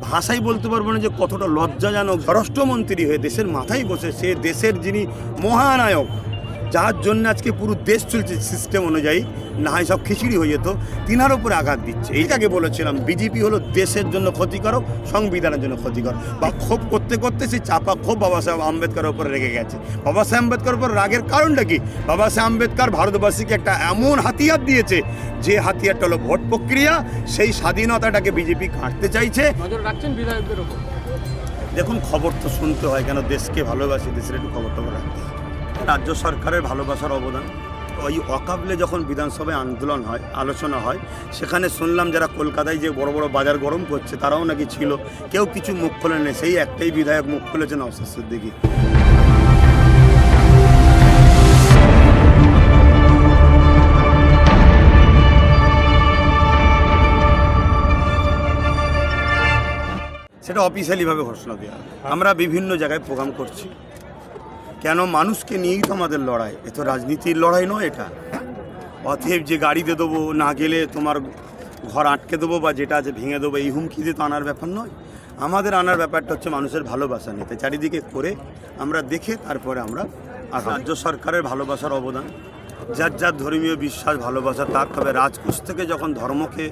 ভাষাই বলতে পারব না যে কতটা লজ্জাজনক। স্বরাষ্ট্রমন্ত্রী হয়ে দেশের মাথায় বসে সে দেশের যিনি মহানায়ক যার জন্য আজকে পুরো দেশ চলছে সিস্টেম অনুযায়ী না হয় সব খিচুড়ি হয়ে যেত তিনার উপরে আঘাত দিচ্ছে। এইটাকে বলেছিলাম বিজেপি হলো দেশের জন্য ক্ষতিকারক সংবিধানের জন্য ক্ষতিকর বা ক্ষোভ করতে করতে সেই চাপা ক্ষোভ বাবা সাহেব আম্বেদকরের উপরে রেগে গেছে। বাবা সাহেব আম্বেদকরের উপর রাগের কারণটা কি? বাবা সাহেব আম্বেদকর ভারতবাসীকে একটা এমন হাতিয়ার দিয়েছে যে হাতিয়ারটা হলো ভোট প্রক্রিয়া সেই স্বাধীনতাটাকে বিজেপি কাটতে চাইছে। নজর রাখছেন বিধায়কদের ওপর দেখুন খবর তো শুনতে হয় কেন দেশকে ভালোবাসি দেশের একটু খবর টবর রাখতে হয়। রাজ্য সরকারের ভালোবাসার অবদান। ওই অকাবলে যখন বিধানসভায় আন্দোলন হয় আলোচনা হয় সেখানে শুনলাম যারা কলকাতায় যে বড় বড় বাজার গরম করছে তারাও নাকি ছিল। কেউ কিছু মুখ খোলে নেই সেই একটাই বিধায়ক মুখ খুলেছেন অবশেষ সিদ্দিকি। সেটা অফিসিয়ালিভাবে ঘোষণা দেওয়া আমরা বিভিন্ন জায়গায় প্রোগ্রাম করছি। কেন মানুষকে নিয়েই তো আমাদের লড়াই? এ তো রাজনীতির লড়াই নয় এটা। অতএব যে গাড়িতে দেবো না গেলে তোমার ঘর আটকে দেবো বা যেটা আছে ভেঙে দেবো এই হুমকি দিয়ে তো আনার ব্যাপার নয়। আমাদের আনার ব্যাপারটা হচ্ছে মানুষের ভালোবাসা নিতে। চারিদিকে করে আমরা দেখে তারপরে আমরা আর রাজ্য সরকারের ভালোবাসার অবদান। যার যার ধর্মীয় বিশ্বাস ভালোবাসা তার তবে রাজকোষ থেকে যখন ধর্মকে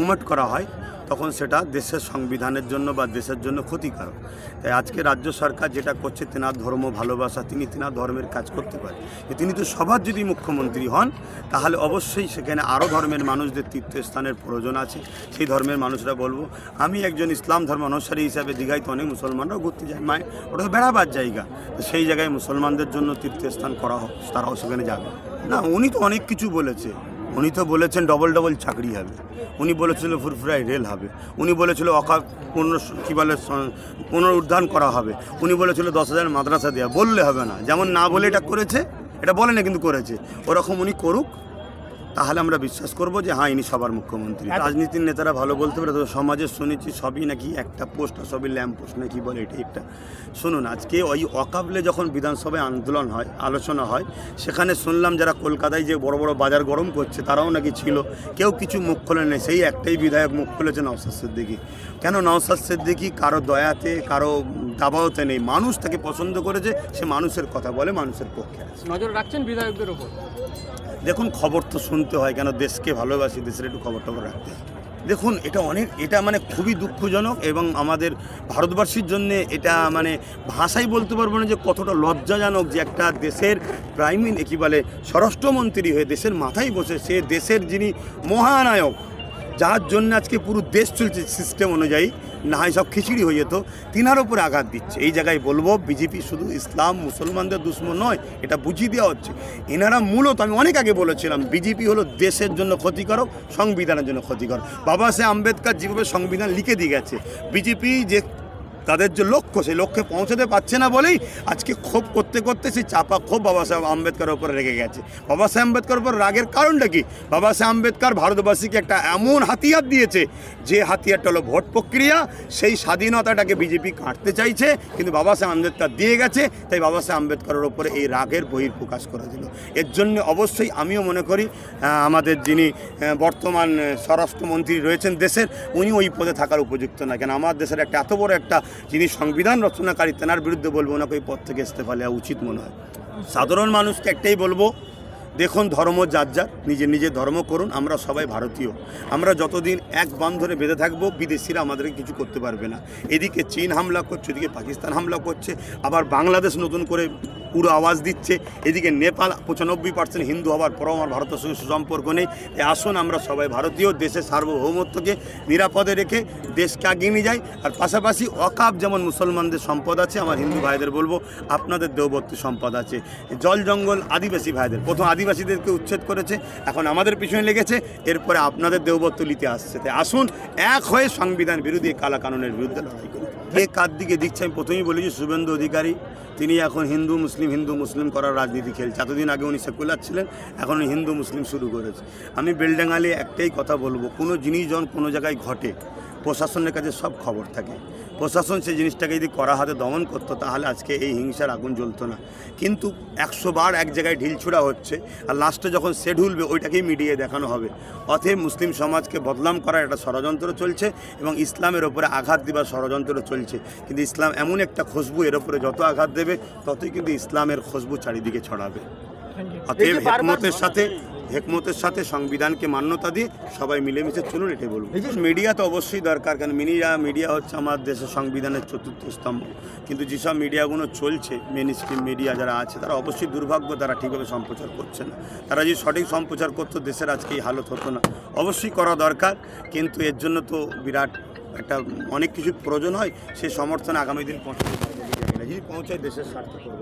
উমেট করা হয় তখন সেটা দেশের সংবিধানের জন্য বা দেশের জন্য ক্ষতিকারক। তাই আজকে রাজ্য সরকার যেটা করছে, তেনার ধর্ম, ভালোবাসা, তিনি তেনার ধর্মের কাজ করতে পারে। তিনি তো সবার যদি মুখ্যমন্ত্রী হন, তাহলে অবশ্যই সেখানে আরও ধর্মের মানুষদের তীর্থস্থানের প্রয়োজন আছে। সেই ধর্মের মানুষরা বলব, আমি একজন ইসলাম ধর্ম অনুসারী হিসাবে দীঘায় তো অনেক মুসলমানরাও ঘুরতে যায় মায় ওটা তো বেড়াবার জায়গা। সেই জায়গায় মুসলমানদের জন্য তীর্থস্থান করা হোক, তারাও সেখানে যাবে। না, উনি তো অনেক কিছু বলেছে। উনি তো বলেছেন ডবল ডবল চাকরি হবে। উনি বলেছিল ফুরফুরাই রেল হবে। উনি বলেছিল অকাল পুনর কী বলে পুনরুদ্ধার করা হবে। উনি বলেছিল দশ হাজার মাদ্রাসা দেওয়া বললে হবে না। যেমন না বলে এটা করেছে, এটা বলে না কিন্তু করেছে। ওরকম উনি করুক। তাহলে আমরা বিশ্বাস করব যে হ্যাঁ ইনি সবার মুখ্যমন্ত্রী। রাজনীতির নেতারা ভালো বলতে পারে তো সমাজে শুনেছি সবই নাকি একটা পোস্ট আর সবই ল্যাম্প পোস্ট নাকি বলে এটা একটা। শুনুন আজকে ওই অকাবলে যখন বিধানসভায় আন্দোলন হয় আলোচনা হয় সেখানে শুনলাম যারা কলকাতায় যে বড় বড় বাজার গরম করছে তারাও নাকি ছিল। কেউ কিছু মুখ খোলে নেই সেই একটাই বিধায়ক মুখ খুলেছে নওসাদ সিদ্দিকি। কেন নওসাদ সিদ্দিকি কারও দয়াতে কারও দাবাওতে নেই? মানুষ তাকে পছন্দ করেছে সে মানুষের কথা বলে মানুষের পক্ষে আছে। নজর রাখছেন বিধায়কদের ওপর দেখুন খবর তো শুনতে হয় কেন দেশকে ভালোবাসি, দেশের একটু খবর টবর রাখতে। দেখুন, এটা অনেক, এটা মানে খুবই দুঃখজনক এবং আমাদের ভারতবাসীর জন্য এটা মানে ভাষাই বলতে পারব না যে কতটা লজ্জাজনক যে একটা দেশের প্রাইম কী বলে, স্বরাষ্ট্রমন্ত্রী হয়ে দেশের মাথায় বসে সে দেশের যিনি মহানায়ক যার জন্য আজকে পুরো দেশ চলছে সিস্টেম অনুযায়ী, না হয় সব খিচুড়ি হয়ে যেত, তিনার উপরে আঘাত দিচ্ছে। এই জায়গায় বলব বিজেপি শুধু ইসলাম, মুসলমানদের দুশ্মন নয়, এটা বুঝিয়ে দেওয়া হচ্ছে। এনারা মূলত, আমি অনেক আগে বলেছিলাম বিজেপি হলো দেশের জন্য ক্ষতিকারক সংবিধানের জন্য ক্ষতিকর। বাবা সাহেব আম্বেদকর যেভাবে সংবিধান লিখে দিয়ে গেছে বিজেপি যে তাদের যে লক্ষ্য, সেই লক্ষ্যে পৌঁছাতে পারছে না বলেই আজকে ক্ষোভ করতে করতে সেই চাপা ক্ষোভ বাবা সাহেব আম্বেদকরের উপরে রেগে গেছে। বাবা সাহেব আম্বেদকরের উপর রাগের কারণটা কি? বাবা সাহেব আম্বেদকর ভারতবাসীকে একটা এমন হাতিয়ার দিয়েছে, যে হাতিয়ারটা হলো ভোট প্রক্রিয়া, সেই স্বাধীনতাটাকে বিজেপি কাটতে চাইছে, কিন্তু বাবা সাহেব আম্বেদকর দিয়ে গেছে, তাই বাবা সাহেব আম্বেদকরের উপরে এই রাগের বহির প্রকাশ করে দিল এর জন্য অবশ্যই আমিও মনে করি আমাদের যিনি বর্তমান স্বরাষ্ট্রমন্ত্রী রয়েছেন দেশের, উনি ওই পদে থাকার উপযুক্ত না কেন, আমার দেশের একটা এত বড় একটা যিনি সংবিধান রচনাকারী, তেনার বিরুদ্ধে বলব, ওনাকে ওই পদ থেকে ইস্তফা নেওয়া উচিত মনে হয়। সাধারণ মানুষকে একটাই বলব দেখুন ধর্ম যার যার, নিজে নিজে ধর্ম করুন, আমরা সবাই ভারতীয়। আমরা যতদিন এক বান ধরে বেঁধে থাকব, বিদেশিরা আমাদেরকে কিছু করতে পারবে না। এদিকে চীন হামলা করছে এদিকে পাকিস্তান হামলা করছে, আবার বাংলাদেশ নতুন করে পুরো আওয়াজ দিচ্ছে। এদিকে নেপাল পঁচানব্বই পার্সেন্ট হিন্দু হওয়ার পরেও আমার ভারতের সঙ্গে সুসম্পর্ক নেই। তাই আসুন আমরা সবাই ভারতীয়, দেশের সার্বভৌমত্বকে নিরাপদে রেখে দেশকে আগিয়ে নিয়ে যাই। আর পাশাপাশি অকাপ যেমন মুসলমানদের সম্পদ আছে, আমার হিন্দু ভাইদের বলব, আপনাদের দেবত্ব সম্পদ আছে। জল জঙ্গল আদিবাসী ভাইদের, প্রথম আদিবাসীদেরকে উচ্ছেদ করেছে, এখন আমাদের পিছনে লেগেছে, এরপরে আপনাদের দেবত্ব নিতে আসছে। তাই আসুন, এক হয়ে সংবিধান বিরোধী এই কালা কানুনের বিরুদ্ধে লড়াই করি। কে কার দিকে দিচ্ছে, আমি প্রথমেই বলেছি শুভেন্দু অধিকারী, তিনি এখন হিন্দু, মুসলিম হিন্দু, মুসলিম করার রাজনীতি খেলছে। এতদিন আগে উনি সেকুলার ছিলেন, এখন হিন্দু, মুসলিম শুরু করেছে। আমি বেলডাঙ্গালে একটাই কথা বলব, কোনো জিনিস যখন কোনো জায়গায় ঘটে প্রশাসনের কাছে সব খবর থাকে। প্রশাসন সেই জিনিসটাকে যদি করা হাতে দমন করতো তাহলে আজকে এই হিংসার আগুন জ্বলতো না। কিন্তু একশো বার এক জায়গায় ঢিলছুড়া হচ্ছে আর লাস্টে যখন সে ঢুলবে ওইটাকেই মিডিয়ায় দেখানো হবে। অতএব মুসলিম সমাজকে বদনাম করার একটা ষড়যন্ত্র চলছে এবং ইসলামের ওপরে আঘাত দেবার ষড়যন্ত্র চলছে। কিন্তু ইসলাম এমন একটা খুশবু এর ওপরে যত আঘাত দেবে ততই কিন্তু ইসলামের খুশবু চারিদিকে ছড়াবে। অতএব হেকমতের সাথে হেকমতের সাথে সংবিধানকে মান্যতা দিয়ে সবাই মিলেমিশে চলুন এটাই বলব। মিডিয়া তো অবশ্যই দরকার কারণ মিডিয়া মিডিয়া হচ্ছে আমার দেশের সংবিধানের চতুর্থ স্তম্ভ। কিন্তু যেসব মিডিয়াগুলো চলছে মেন স্ট্রিম মিডিয়া যারা আছে তারা অবশ্যই দুর্ভাগ্য তারা ঠিকভাবে সম্প্রচার করছে না। তারা যদি সঠিক সম্প্রচার করতো দেশের আজকে এই হালত হতো না। অবশ্যই করা দরকার কিন্তু এর জন্য তো বিরাট একটা অনেক কিছু প্রয়োজন হয় সেই সমর্থনে আগামী দিন পৌঁছাতে পারব যদি পৌঁছায় দেশের স্বার্থ করব।